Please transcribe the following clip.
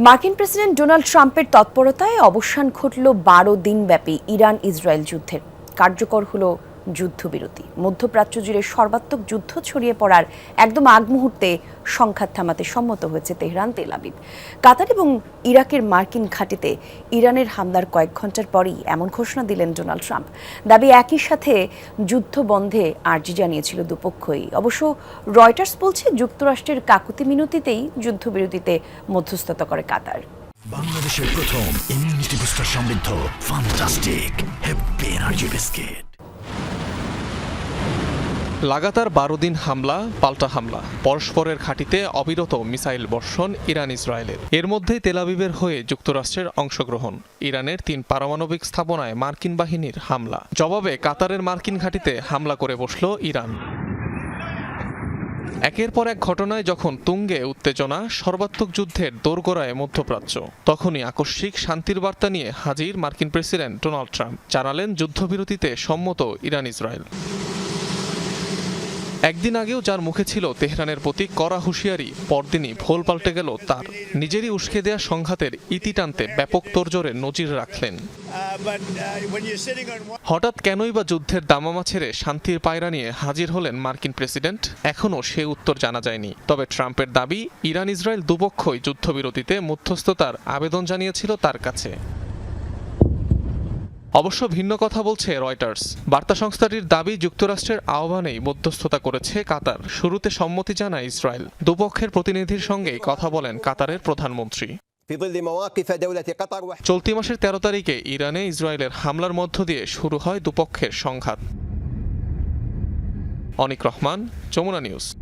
মার্কিন president Donald ট্রাম্পের তৎপরতায় অবসান ঘটল বারো দিনব্যাপী ইরান ইসরায়েল যুদ্ধের কার্যকর হল যুদ্ধবিরতি। মধ্যপ্রাচ্য জুড়ে সর্বাত্মক যুদ্ধ ছড়িয়ে পড়ার একদম আগ মুহূর্তে সংঘাত থামাতে সম্মত হয়েছে তেহরান, তেল আবিব। কাতার এবং ইরাকের মার্কিন ঘাঁটিতে ইরানের হামলার কয়েক ঘণ্টার পরেই এমন ঘোষণা দিলেন ডোনাল্ড ট্রাম্প। দাবি একই সাথে যুদ্ধ বন্ধে আর্জি জানিয়েছিল দুপক্ষই। অবশ্য রয়টার্স বলছে যুক্তরাষ্ট্রের কাকুতি মিনতিতেই যুদ্ধবিরতিতে মধ্যস্থতা করে কাতার। বাংলাদেশের প্রথম ইমিউনিটি বুস্টার সমৃদ্ধ ফান্টাস্টিক হ্যাপি এনার্জি বিস্কিট লাগাতার বারো দিন হামলা, পাল্টা হামলা, পরস্পরের ঘাঁটিতে অবিরত মিসাইল বর্ষণ ইরান ইসরায়েলের এর মধ্যেই তেলাবিবের হয়ে যুক্তরাষ্ট্রের অংশগ্রহণ, ইরানের তিন পারমাণবিক স্থাপনায় মার্কিন বাহিনীর হামলা। জবাবে কাতারের মার্কিন ঘাঁটিতে হামলা করে বসল ইরান। একের পর এক ঘটনায় যখন তুঙ্গে উত্তেজনা, সর্বাত্মক যুদ্ধের দোরগোড়ায় মধ্যপ্রাচ্য, তখনই আকস্মিক শান্তির বার্তা নিয়ে হাজির মার্কিন প্রেসিডেন্ট ডোনাল্ড ট্রাম্প। জানালেন, যুদ্ধবিরতিতে সম্মত ইরান ইসরায়েল একদিন আগেও যার মুখে ছিল তেহরানের প্রতি কড়া হুঁশিয়ারি, পরদিনই ভোল পাল্টে গেল তার। নিজেরই উস্কে দেয়া সংঘাতের ইতি টানতে ব্যাপক তোড়জোড়ে নজির রাখলেন। হঠাৎ কেনই বা যুদ্ধের দামামা ছেড়ে শান্তির পায়রা নিয়ে হাজির হলেন মার্কিন প্রেসিডেন্ট। এখনও সে উত্তর জানা যায়নি। তবে ট্রাম্পের দাবি ইরান ইসরায়েল দুপক্ষই যুদ্ধবিরতিতে মধ্যস্থতার আবেদন জানিয়েছিল তার কাছে। অবশ্য ভিন্ন কথা বলছে রয়টার্স। বার্তা সংস্থাটির দাবি, যুক্তরাষ্ট্রের আহ্বানেই মধ্যস্থতা করেছে কাতার। শুরুতে সম্মতি জানায় ইসরায়েল। দুপক্ষের প্রতিনিধির সঙ্গেই কথা বলেন কাতারের প্রধানমন্ত্রী। চলতি মাসের তেরো তারিখে ইরানে ইসরায়েলের হামলার মধ্য দিয়ে শুরু হয় দুপক্ষের সংঘাত। অনিক রহমান, যমুনা নিউজ।